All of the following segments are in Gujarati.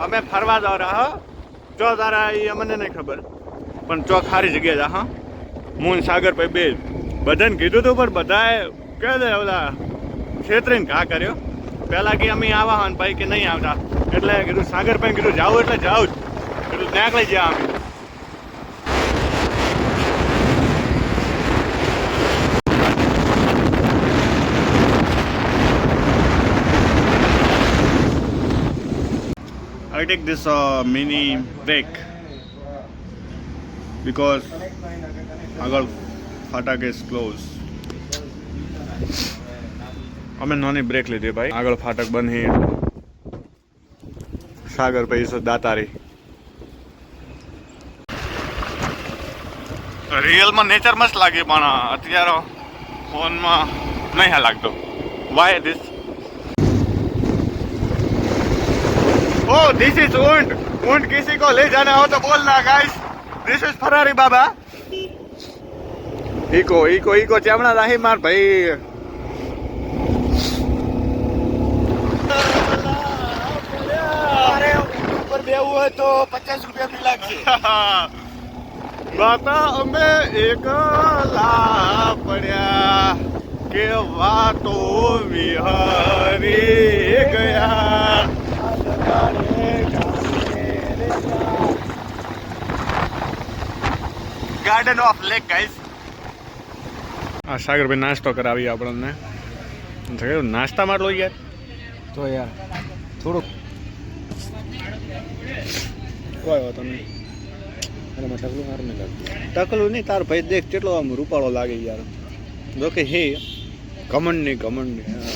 અમે ફરવા જાવ રહ્યા જો તારા એ અમને નહીં ખબર. પણ ચોક સારી જગ્યાએ જા, હા? હું સાગર ભાઈ બે. બધાને કીધું હતું પણ બધાએ કે દે ઓલા છેતરીને ઘા કર્યો. પહેલાં કે અમે આવા હા ભાઈ કે નહીં આવતા. એટલે કીધું, સાગર ભાઈ કીધું જાવ એટલે જાઉં જ. કીધું ત્યાં લઈ ગયા અમે. I take this uh, mini break because આગળ ફાટક is ક્લોઝ અમે નાની બ્રેક લીધી ભાઈ આગળ ફાટક બની સાગર પૈસો દાતારી રિયલમાં નેચર મસ્ત લાગે પણ અત્યારે ફોનમાં નહીં લાગતો why this O this is ऊंट ऊंट किसी को ले जाना हो तो बोलना guys this is Ferrari Baba eco eco eco ચામડા રાહી માર ભાઈ અરે ઉપર બેવું હોય તો પચાસ રૂપિયા બી લાગશે બાપા અમે એકલા પડ્યા કે વાતો વિહારી ગયા ગાર્ડન ઓફ લેક ગાઈસ આ સાગરભાઈ નાસ્તો કરાવી આપણને. નાસ્તા નાસ્તામાં લો યાર તો યાર થોડુંક. કોઈ વાતો નહીં. અરે મને ટકલું સારું નહીં લાગતું. ટકલું નહીં તાર ભાઈ દેખ કેટલો આમ રૂપાળો લાગે યાર. જોકે હે કમંડ નહીં કમંડ નહીં.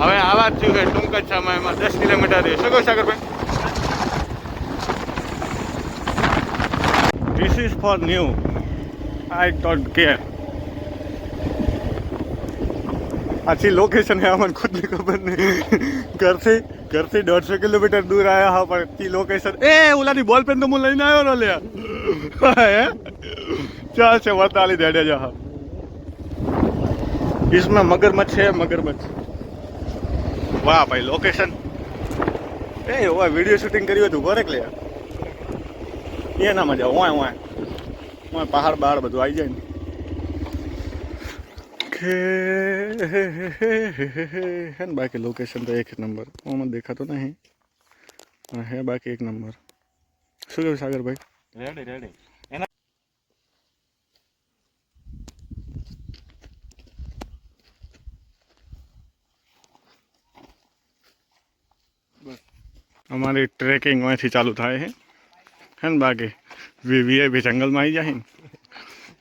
હવે આવા જ થયું છે, ટૂંક જ સમયમાં. દસ કિલોમીટર શું કહું સાગરભાઈ? This is for new I don't care આછી location है અમને ખુદ ને ખબર નહીં. ઘરથી ઘરથી દોઢસો કિલોમીટર દૂર આવ્યા હા, પણ તી લોકેશન એ, ઓલાની બોલ પેન તો હું લઈને આવ્યો ને લ્યા ચાલ છે વાત આલી દેડે જા હા. इसमें મગરમચ્છ છે, મગરમચ્છ. વાહ ભાઈ લોકેશન એ ઓય વીડિયો શૂટિંગ કર્યું હતું ઘરે લે એ ના મજા વાય ઓય ઓય. પહાડ બહાર બધું આવી જાય ને. હે ને બાકી લોકેશન તો એક નંબર ઓમાં દેખાતો નહીં. હે બાકી એક નંબર શું કહ્યું સાગરભાઈ? રેડી રેડી અમારી ટ્રેકિંગ અહીંથી ચાલુ થાય છે હે ને બાકી વીવીઆઈપી જંગલમાં આવી જાય ને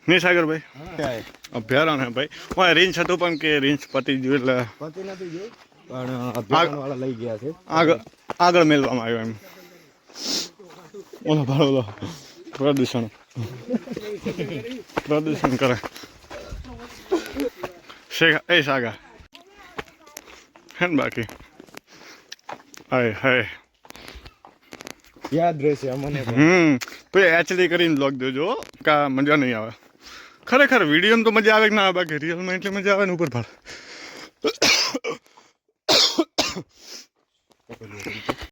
નહીં સાગરભાઈ અભયારણ્ય હે ભાઈ ઓય રીંછ હતું પણ કે રીંછ પતી ગયું એટલે પતિ નથી જોઈ પણ અભિયાન વાળા લઈ ગયા છે આગળ આગળ મેળવામાં આવ્યો એમ ઓલો ભાડો ઓલો પ્રદૂષણ પ્રદૂષણ કરે શેખા એ સાગા હે ને બાકી હાય હાય યાદ રહેશે અમને હમ. પછી એચડી કરીને બ્લોગ દેજો કા મજા નહીં આવે. ખરેખર વિડીયોમાં તો મજા આવે કે ના બાકી રિયલમાં એટલી મજા આવે ને ઉપર ભાડ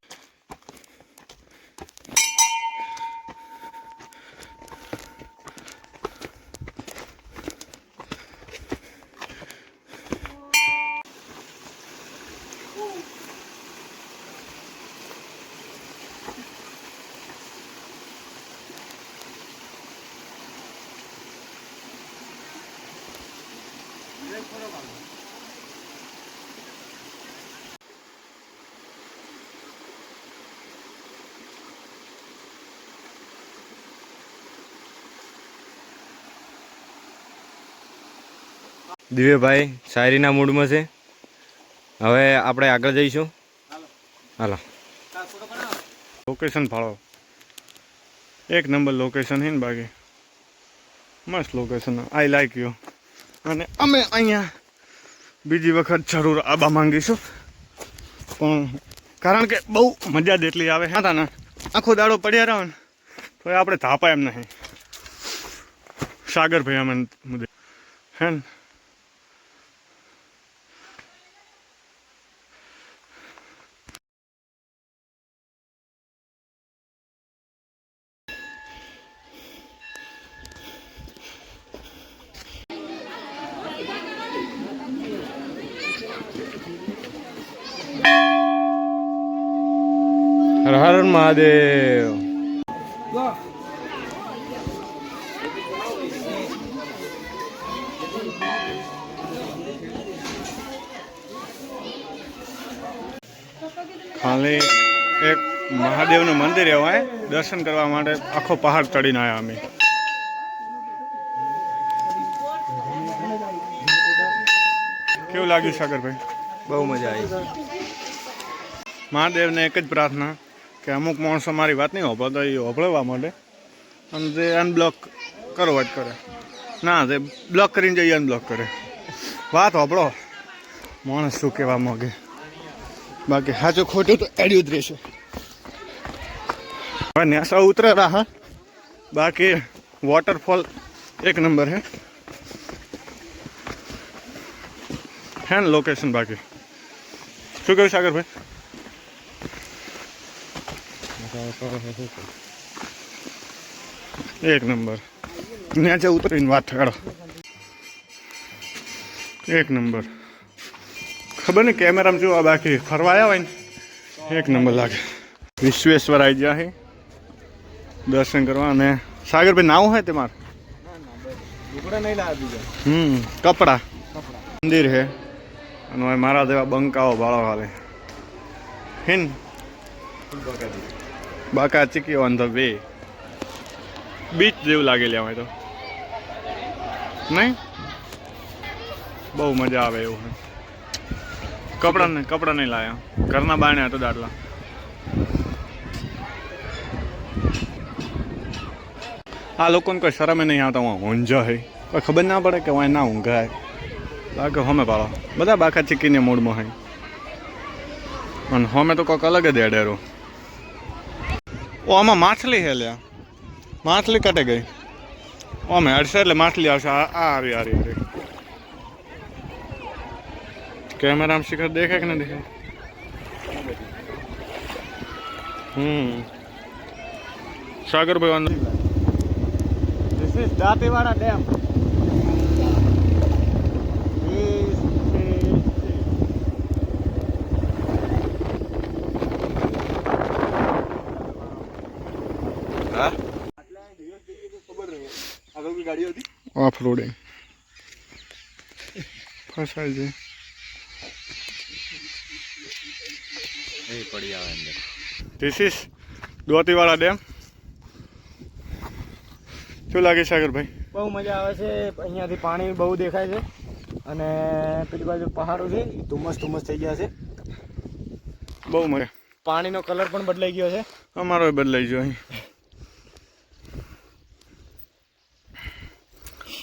દિવ્યભાઈ શાયરીના મૂડમાં છે. હવે આપણે આગળ જઈશું. હાલો. લોકેશન ફાળો. એક નંબર લોકેશન છે ને બાકી? મસ્ત લોકેશન આઈ લાઈક યુ અને અમે અહીંયા બીજી વખત જરૂર આબા માંગીશું. પણ કારણ કે બહુ મજા જ એટલી આવે હતા ને આખો દાડો પડ્યા રહો ને, તો આપણે થાપા એમ નહીં. સાગર ભાઈ અમે મુદ્દે. હે ને? હર હર મહાદેવ ખાલી એક મહાદેવનું મંદિર એવું દર્શન કરવા માટે આખો પહાડ ચડીને આવ્યા અમે કેવું લાગ્યું સાગરભાઈ? બહુ મજા આવી. મહાદેવને એક જ પ્રાર્થના કે અમુક માણસો મારી વાત નહીં હોભળતા એ હોભળવા માટે અને તે અનબ્લોક કરવા જ કરે. ના તે બ્લોક કરીને જઈએ અનબ્લોક કરે. વાત હોભળો. માણસ શું કહેવા માંગે? બાકી સાચું ખોટું તો એડ્યું જ રહેશે. હવે નેસા ઉતરે હા. બાકી વોટરફોલ એક નંબર હે. હે ને લોકેશન બાકી શું કહ્યું સાગરભાઈ એક નંબર નીચે ઉતરીને વાત કરો એક નંબર ખબર નહીં કેમેરામાં જોવા બાકી ફરવા આવ્યા હોય ને એક નંબર લાગે વિશ્વેશ્વર આવી ગયા છે દર્શન કરવા અને સાગરભાઈ નાવું હોય તમારે હમ કપડા મંદિર છે અને મારા જેવા બંકાઓ ભાળો હાલે. હિન. બાકા ચીકી ઓન ધ વે બીચ જેવું લાગેલી અમે તો. નહીં? બહુ મજા આવે એવું કપડા નહીં કપડા નહીં લાયા. ઘરના બાણે હતા દાટલા આ લોકોને કોઈ શરમે નહીં આવતા, હું ઊંઝા હે. ખબર ના પડે કે હું ના ઊંઘાય લાગે હોમે પાડો બધા બાકા ચીકીને મૂડમાં હોય. અને હોમે તો કોઈક અલગ જ એડેરો. ઓ, આમાં માછલી હે લ્યા. માછલી કટે ગઈ. ઓમે અડશે એટલે માછલી આવશે. આ આ હારી હારી હારી કેમેરામાં શિખર દેખે કે ના દેખે હમ. સાગરભાઈ અંદર This is દાંતીવાડા ડેમ હા ઓફ રોડિંગ ફસાય છે એ પડી આવે અંદર ધીસ ઇઝ દોતીવાળા ડેમ શું લાગે સાગરભાઈ? બહુ મજા આવે છે. અહીંયાથી પાણી બહુ દેખાય છે. અને પેલી બાજુ પહાડો છે ધુમ્મસ ધુમ્મસ થઈ ગયા છે. બહુ મજા. પાણીનો કલર પણ બદલાઈ ગયો છે. અમારો બદલાઈ ગયો અહીં.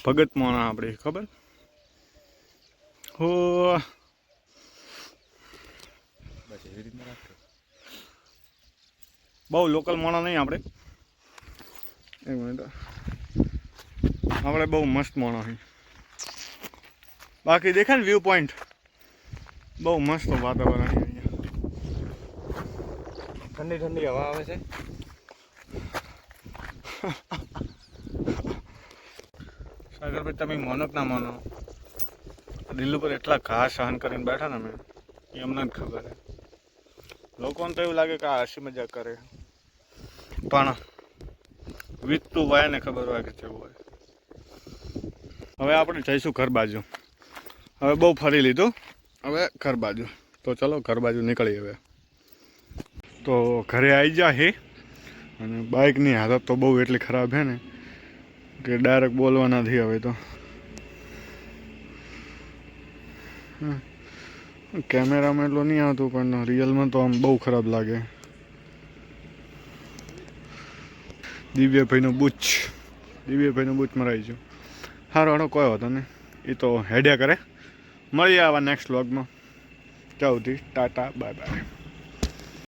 ભગત મોણા આપણી ખબર? હો. બસ એવી રીતના રાખજો બહુ લોકલ મોણા નહીં આપણે એક મિનિટ આપણે બહુ મસ્ત મોણા અહીં બાકી દેખાય ને વ્યૂ પોઈન્ટ બહુ મસ્ત વાતાવરણ અહીં અહીંયા. ઠંડી ઠંડી હવા આવે છે. સાગરભાઈ તમે મોનો ના માનો. દિલ ઉપર એટલા ઘા સહન કરીને બેઠા ને અમે, એ અમને જ ખબર છે. લોકોને તો એવું લાગે કે આ હસી મજાક કરે. પણ વીતતું હોય ને ખબર હોય કે કેવું હોય. હવે આપણે જઈશું ઘર બાજુ. હવે બહુ ફરી લીધું. હવે ઘર બાજુ. તો ચલો ઘર બાજુ નીકળી હવે. તો ઘરે આવી જા હે. અને બાઇકની હાલત તો બહુ એટલી ખરાબ છે ને. કે ડાયરેક્ટ બોલવા નથી હવે તો. કેમેરામાં એટલું નહીં આવતું, પણ રિયલમાં તો આમ બહુ ખરાબ લાગે. દિવ્યભાઈનો બુચ. દિવ્યભાઈનો બુચ મરાઈ ગયું. સારો હારો, કોઈ હતો ને એ તો હેડ્યા કરે. મળીએ આવા નેક્સ્ટ વ્લોગમાં ત્યાં ટાટા બાય બાય